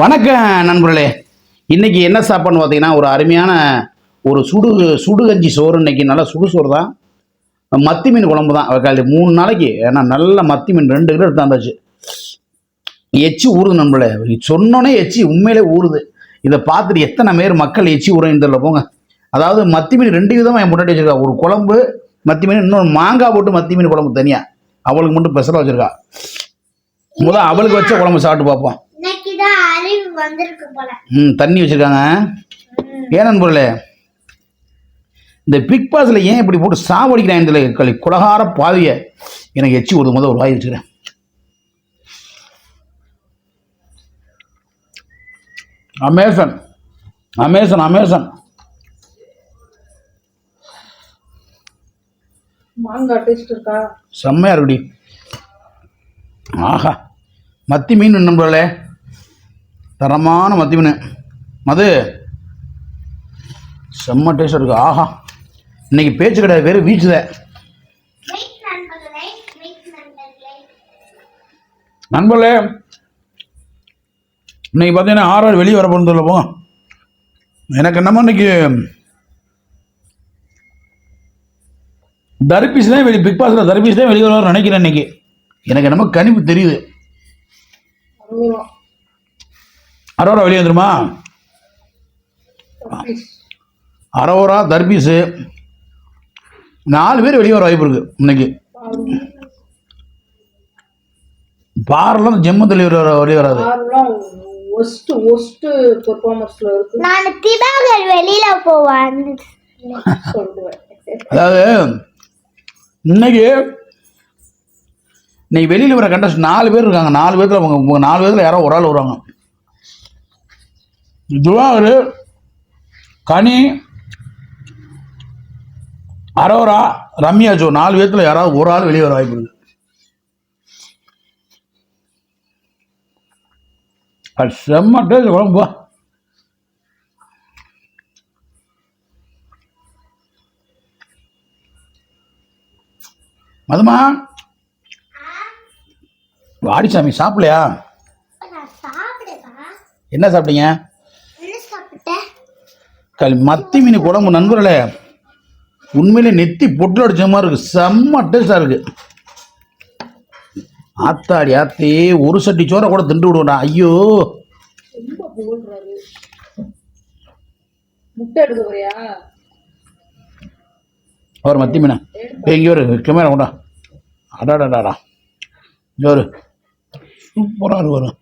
வணக்கம் நண்பர்களே. இன்னைக்கு என்ன சாப்பாடுன்னு பார்த்தீங்கன்னா ஒரு அருமையான ஒரு சுடு சுடுகஞ்சி சோறு இன்னைக்கு. நல்லா சுடு சோறு தான். மத்தி மீன் குழம்பு தான். காலையில் மூணு நாளைக்கு ஏன்னா நல்ல மத்தி மீன் ரெண்டு கிலோ எடுத்து வந்தாச்சு எச்சி ஊறுது நண்பர்களே. சொன்னோன்னே எச்சி உண்மையிலே ஊறுது. இதை பார்த்துட்டு எத்தனை பேர் மக்கள் எச்சி ஊறுன்னு தெரியல போங்க. அதாவது மத்தி மீன் ரெண்டு விதமாக என் முன்னாடி வச்சிருக்கா. ஒரு குழம்பு மத்தி மீன் இன்னொன்று மாங்காய் போட்டு மத்தி மீன் குழம்பு தனியாக அவளுக்கு மட்டும் பெசலாக வச்சுருக்கா. முதல் அவளுக்கு வச்ச குழம்பு சாப்பிட்டு பார்ப்போம் இன்னைக்கு தான் அறிவு வந்திருக்கு போல ம் தண்ணி வச்சுருக்காங்க. ஏன் நண்பர்களே? இந்த பிக் பாஸில் ஏன் இப்படி போட்டு சாவடிக்கிறான் களி? குலகார பாவிய. எனக்கு எச்சி விடுது முதல் ஒரு வாய் வச்சுக்கிறேன். அமேசன். Amazon Amazon. மாங்காய் டேஸ்ட் இருக்கா? செம்மையாக இருக்குடி. ஆஹா. மத்தி மீன் நண்பர்களே. தரமான மத்தி மீன் மது. செம்ம டேஸ்ட் இருக்கு. ஆஹா. இன்னைக்கு பேச்சு கிடையாது. வேறு வீச்சுதே வெயிட் நண்பர்களே இன்னைக்கு பார்த்தீங்கன்னா ஆறு வெளியே வர போகிறதில்ல போ எனக்கு என்னமோ இன்னைக்கு தர்பீஸ் தான் வெளி பிக் பாஸில் தர்பீஸ் தான் வெளியே வர நினைக்கிறேன் இன்னைக்கு. எனக்கு என்னமோ கணிப்பு தெரியுது. அரோரா வெளியே வந்துருமா? அரோரா தர்பீஸு நாலு பேர் வெளியே வர வாய்ப்பு இருக்கு இன்னைக்கு. பாரெல்லாம் ஜெம்மத்தில் வெளியே வர வெளியே வராது. ஒஸ்ட் ஒஸ்ட் பெர்ஃபார்மன்ஸ்ல இருக்கு. நான் திவாகர் வெளியில போவான் சொல்லுவேன். அதாவது இன்னைக்கு இன்னைக்கு வெளியில் வர கண்டஸ்ட் நாலு பேர் இருக்காங்க. நாலு பேர்த்துல அவங்க உங்க நாலு பேர்த்துல யாரோ ஒரு ஆள் வருவாங்க. துவாகர் கனி அரோரா ரம்யா ஜோ நாலு பேர்த்துல யாராவது ஒரு ஆள் வெளியே வர வாய்ப்பு இருக்கு. அது செம்ம டேஸ்ட் குழம்பு. மதுமா? வாடிசாமி சாப்பிடலையா? என்ன சாப்பிட்டீங்க? கல் மத்தி மீன் குழம்பு நண்பர்களே. உண்மையிலே நெத்தி பொட்டில் அடிச்ச மாதிரி இருக்கு. செம்ம டேஸ்டாக இருக்கு. ஆத்தாடி ஆத்தி ஒரு சட்டி சோறை கூட திண்டு விடுவேடா ஐயோ. அவர் மத்தி மீனா. இங்கே ஒரு கேமரா கொண்டா. அடாடாடாடா. இங்கே ஒரு சூப்பராக இருக்கு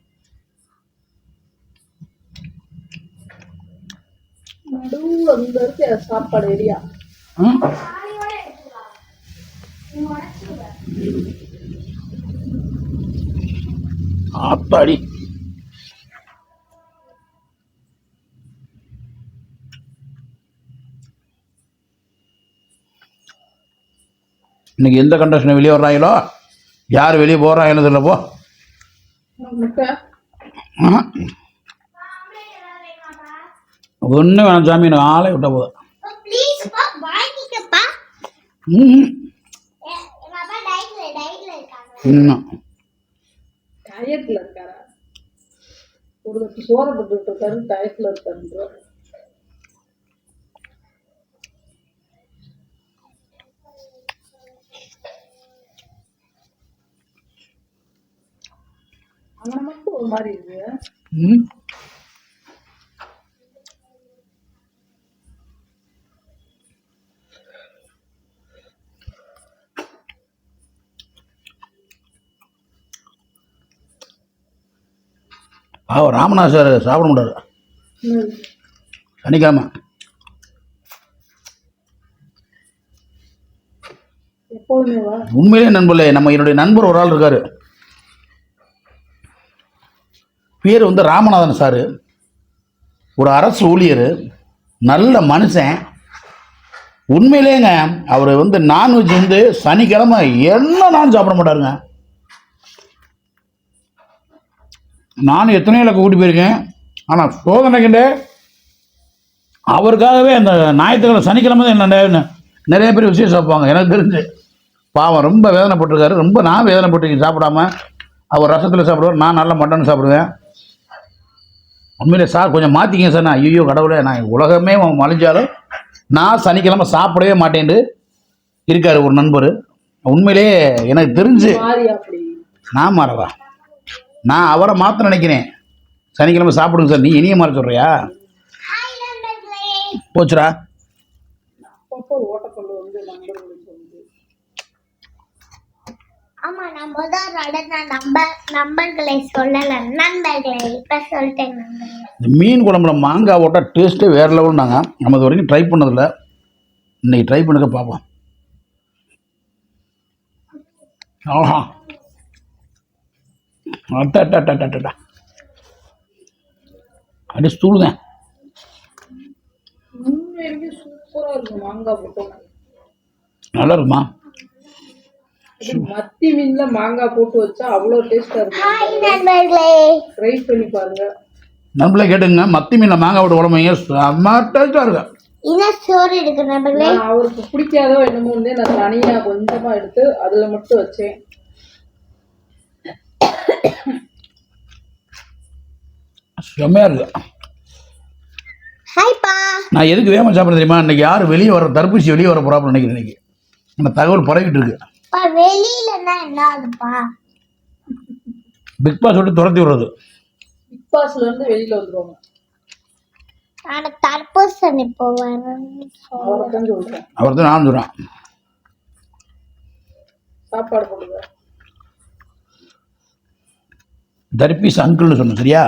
நடுவுல இருக்கு சாப்பாடு ஏரியா ஆத்தாடி. இன்னைக்கு எந்த கண்டக்ஷன் வெளியே வர்றாங்களோ? யார் வெளியே போகிறாங்களோ தெரியல போ. முட்டை ஒன்றும் வேணாம் சாமி எனக்கு ஆளே விட்ட போதும். டயட்ல இருக்காரா? ஒரு சோறு போட்டுட்டு இருக்காரு டயட்ல இருக்காரு அங்கே மட்டும் ஒரு மாதிரி இருக்கு. ம் பாவம் ராமநாத் சார் சாப்பிட முடியாது. சனிக்கிழமை. உண்மையிலே நண்பர்களே நம்ம என்னுடைய நண்பர் ஒரு ஆள் இருக்காரு. பேர் வந்து ராமநாதன் சார். ஒரு அரசு ஊழியர். நல்ல மனுஷன். உண்மையிலேங்க அவர் வந்து நான்வெஜ் வந்து சனிக்கிழமை என்ன நான் சாப்பிட மாட்டாருங்க. நான் எத்தனையோ இலக்கு கூட்டி போயிருக்கேன். ஆனால் சோதனைக்கிட்ட அவருக்காகவே அந்த ஞாயிற்றுக்கிழமை சனிக்கிழமை தான் என்ன? நிறைய பேர் விஷயம் சாப்பிடுவாங்க எனக்கு தெரிஞ்சு. பாவம் ரொம்ப வேதனைப்பட்டிருக்காரு. ரொம்ப நான் வேதனைப்பட்டிருக்கேன் சாப்பிடாம அவர் ரசத்தில் சாப்பிடுவார் நான் நல்ல மட்டன் சாப்பிடுவேன். உண்மையிலே சார் கொஞ்சம் மாற்றிங்க சார் நான் ஐயோ கடவுளே நான் உலகமே மலிஞ்சாலும் நான் சனிக்கிழமை சாப்பிடவே மாட்டேன்ட்டு இருக்கார் ஒரு நண்பர். உண்மையிலே எனக்கு தெரிஞ்சு நான் மாறவா? நான் அவரை மாற்ற நினைக்கிறேன். சனிக்கிழமை சாப்பிடுங்க சார். நீ இனிய மாற சொல்கிறியா போச்சுடா. ஆமா நான் மீன் குழம்புல மாங்காய் போட்டால் டேஸ்ட்டே வேறு லெவல்னாங்க நம்ம இது வரைக்கும் ட்ரை பண்ணதில்ல. இன்னைக்கு ட்ரை பண்ணுங்க பார்ப்போம் ஆஹா. அட்டா அட்டா அட்டா அட்டா, அட்டா அடி ஸ்தூளுங்க உண்மையிலேயே சூப்பரா இருக்கும் மாங்காய் போட்டோம் நல்லா இருக்குமா மத்தி மீன்ல மாங்காய் போட்டு வச்சா அவ்வளோ டேஸ்டா இருக்கும். ட்ரை பண்ணி பாருங்க. நம்மளே கேட்டுங்க. மத்தி மீனில் மாங்காய் போட்டு உடம்புங்க செம்ம டேஸ்ட்டாக இருக்கும் இன்னும் சோறு இருக்கு நண்பர்களே? அவருக்கு பிடிக்காதோ என்னமோ வந்து நான் தனியா கொஞ்சமா எடுத்து அதுல மட்டும் வச்சேன். செம்மையாக இருக்கு. நான் எதுக்கு வேகமாக சாப்பிட தெரியுமா? இன்னைக்கு யார் வெளியே வர தடுப்பூசி வெளியே வர போகிறாப்புல நினைக்கிறேன் இன்னைக்கு. அந்த தகவல் பரவிட்டு இருக்கு. வெளியிலன்னா என்ன பிக் பாஸ் விட்டு துரத்தி விடுறது. பிக் பாஸ்ல இருந்து வெளியில வந்துருவாங்க. நான் தர்பூசணி இப்போ அவரை தான் நான் சாப்பாடு போடுங்க. தர்பீஸ் அங்கிள்னு சொன்னோம் சரியா?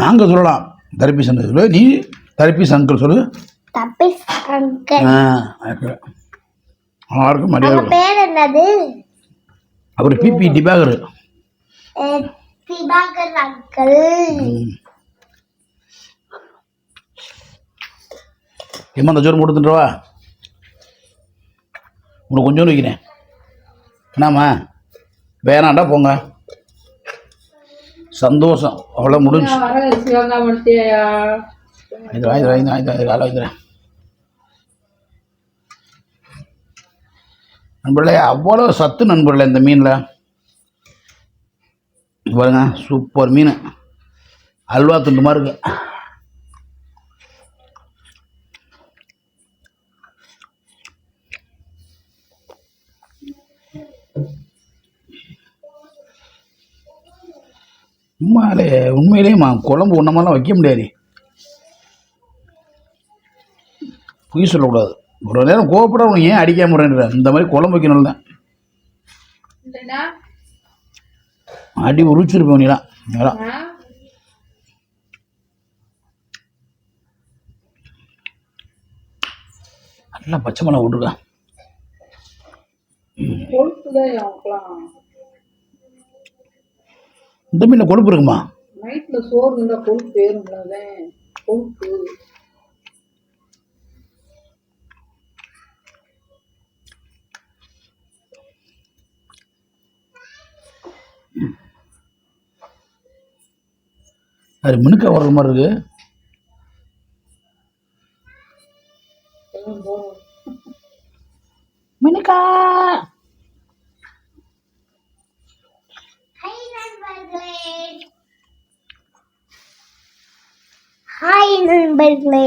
நாங்கள் சொல்லலாம் தர்பீஸ் அங்கிள் சொல்லு. நீ தர்பீஸ் அங்கிள். சொல்லு யாருக்கும் மரியாதை பேர் என்னது? அவர் பிபி டிபாகர் திவாகர். அங்கிள். ஏமா அந்த ஜோறு போட்டு தின்றவா? உனக்கு கொஞ்சோண்டு வைக்கிறேன். என்னம்மா? வேணாண்டா போங்க. சந்தோஷம். அவ்வளோ முடிஞ்சு. வாங்கி வாங்கி காலை வைக்கிறேன். நண்பர்களே அவ்வளோ சத்து நண்பர்களே இந்த மீனில். பாருங்க சூப்பர் மீன். அல்வா துண்டு மாதிரி இருக்கு. உண்மையிலே உண்மையிலேயே மா குழம்பு ஒன்றமெல்லாம் வைக்க முடியாது. பொய் சொல்லக்கூடாது. ஒரு நேரம் கோவப்பட உனக்கு ஏன் அடிக்காம விடுறேன்ற இந்த மாதிரி குழம்பு வைக்கணும் இல்லைன்னா அடி உரிச்சிருப்பேன் நீலாம்? நல்லா பச்சை மிளகா விட்டுருக்கா இந்த மீனில் கொழுப்பு இருக்குமா? நைட்ல சோறு இருந்தா கொழுப்பு ஏறும்லதான் கொழுப்பு. அது மினுக்கா வர்ற மாதிரி இருக்கு. மினுக்கா! ஹாய் நண்பர்களே.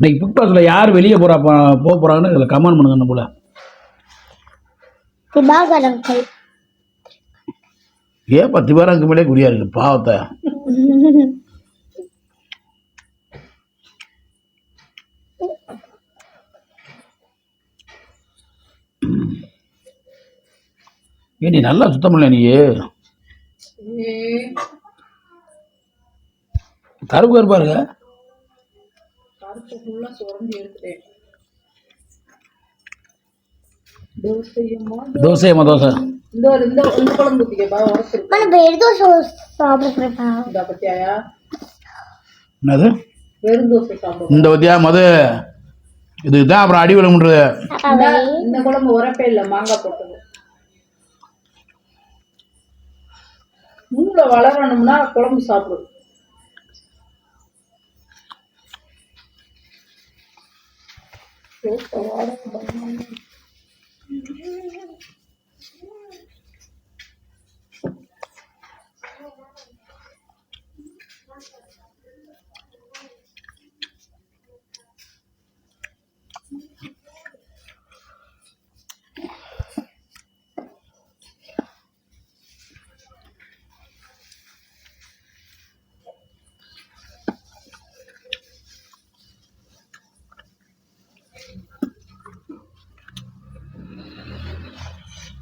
இன்னைக்கு பிக் பாஸில் யார் வெளியே போகிறா போக போகிறாங்கன்னு இதில் கமெண்ட் பண்ணுங்க நம்ம போல. திவாகர் அங்கிள் பேர் அங்கே மேலே குறியா இருக்கு பாவத்தை. ஏ நீ நல்லா சுத்தம் பண்ணல நீ? கருப்பு கருப்பா இருக்க? தோசையம்மா தோசை? என்னது? வெறும் தோசை சாப்பிடுவோம் இந்த வத்தியா மது? இதுதான் அப்புறம் அடி விழுமுன்றது இந்த குழம்பு உரப்பே இல்லை மாங்காய் போட்டது. மூளை வளரணும்னா குழம்பு சாப்பிடு. Eu tô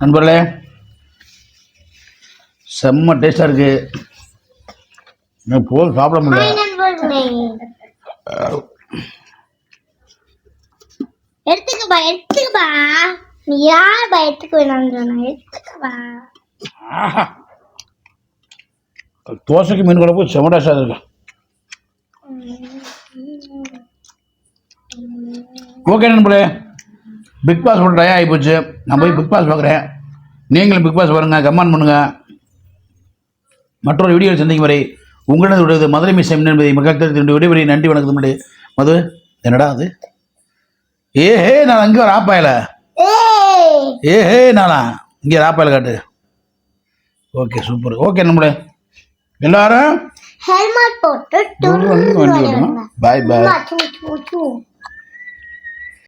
நண்பர்களே செம்ம டேஸ்டாக இருக்கு. எனக்கு போதும் சாப்பிட முடியல எடுத்துக்கப்பா எடுத்துக்கப்பா. நீ யார் பா எடுத்துக்க சொன்னா? எடுத்துக்கப்பா தோசைக்கு மீன் குழம்பு செம்ம டேஸ்டாக இருக்கு. ஓகே நண்பர்களே. பிக் பாஸ் போட்டு டயம் ஆகி போச்சு நான் போய் பிக் பாஸ் பார்க்குறேன். நீங்களும் பிக் பாஸ் பாருங்கள் கமெண்ட் பண்ணுங்கள் மற்றொரு வீடியோ சந்திக்கும் வரை உங்களது விடுவது மதுரை மிஸ் என்பதை மக்கள் விடைபெறி நன்றி வணக்கம் மது என்னடா அது? ஏ ஹே நான் அங்கே ஒரு ஆப்பாயில ஏய்! ஏ ஹே நானா? இங்கே ஆப்பாயில காட்டு. ஓகே சூப்பர் ஓகே நம்மளே. எல்லாரும் ஹெல்மெட் போட்டு பாய் பாய்